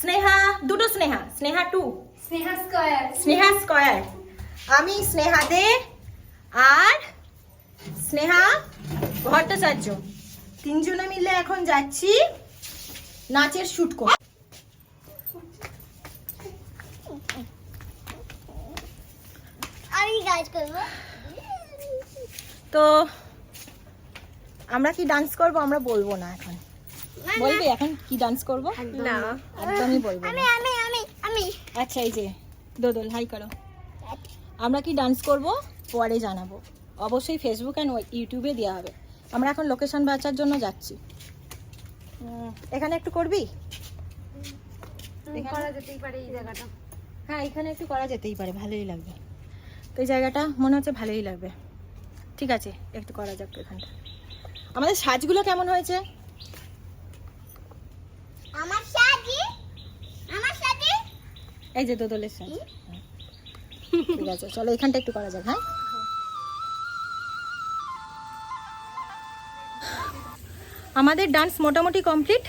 স্নেহা দুটো Sneha Sneha two Sneha square. Sneha square. আমি স্নেহা দে আর স্নেহা ভট্টাচার্য। তিনজনে মিলে এখন যাচ্ছি নাচের শুট আমি করব। তো আমরা কি ডান্স করব? আমরা বলব না এখন। বলবি এখন কি ডান্স করব? না। একদমই বলব আমি আমি আমি আমি। আচ্ছা এই যে দোদল হাই করো। আমরা কি ডান্স করব? পরে জানাব। অবশ্যই ফেসবুক অ্যান্ড ইউটিউবে দেওয়া হবে। আমরা এখন লোকেশন বাঁচার জন্য যাচ্ছি। এখানে একটু করবি? করা যেতেই পারে এই জায়গাটা। হ্যাঁ এখানে একটু করা যেতেই পারে ভালোই লাগবে। তো এই জায়গাটা মনে হচ্ছে ভালোই লাগবে। ঠিক আছে একটু করা যাক এখানটা। আমাদের সাজগুলো কেমন হয়েছে? আমার সাজি আমার সাজি এই যে দোদলের সাজ। ঠিক আছে চলো এখানটা একটু করা যাক হ্যাঁ? আমাদের ডান্স মোটামুটি কমপ্লিট।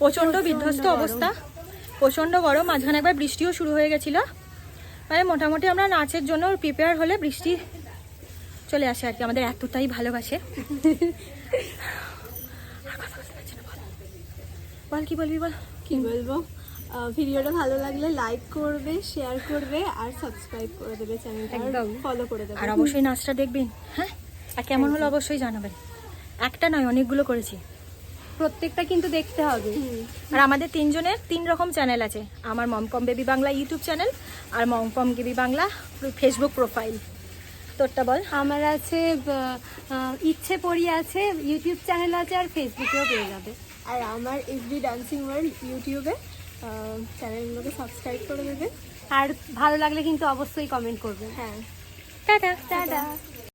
প্রচণ্ড বিধ্বস্ত অবস্থা প্রচণ্ড গরম মাঝখানে একবার বৃষ্টিও শুরু হয়ে গেছিল। মানে মোটামুটি আমরা নাচের জন্য প্রিপেয়ার হলে বৃষ্টি চলে আসে আর কি আমাদের এতটাই ভালোবাসে আর কথা বলতে পারছি না, বল। বল কি বলবি বল? কি বলব? ভিডিওটা ভালো লাগলে লাইক করবে শেয়ার করবে আর সাবস্ক্রাইব করে দেবে চ্যানেলটা একদম। ফলো করে দেবে। আর অবশ্যই নাচটা দেখবেন হ্যাঁ? আর কেমন হলো অবশ্যই জানাবেন। একটা নয় অনেকগুলো করেছি। প্রত্যেকটা কিন্তু দেখতে হবে। আর আমাদের তিনজনের তিন রকম চ্যানেল আছে। আমার মমকম বেবি বাংলা ইউটিউব চ্যানেল আর মমকম বেবি বাংলা ফেসবুক প্রোফাইল তোরটা বল। আমার আছে ইচ্ছে পড়ি আছে ইউটিউব চ্যানেল আছে আর ফেসবুকেও পেয়ে যাবে। আর আমার এভরি ডান্সিং ওয়ার্ল্ড ইউটিউবে চ্যানেলগুলোকে সাবস্ক্রাইব করে দেবেন। আর ভালো লাগলে কিন্তু অবশ্যই কমেন্ট করবেন। হ্যাঁ। টাটা। টাটা।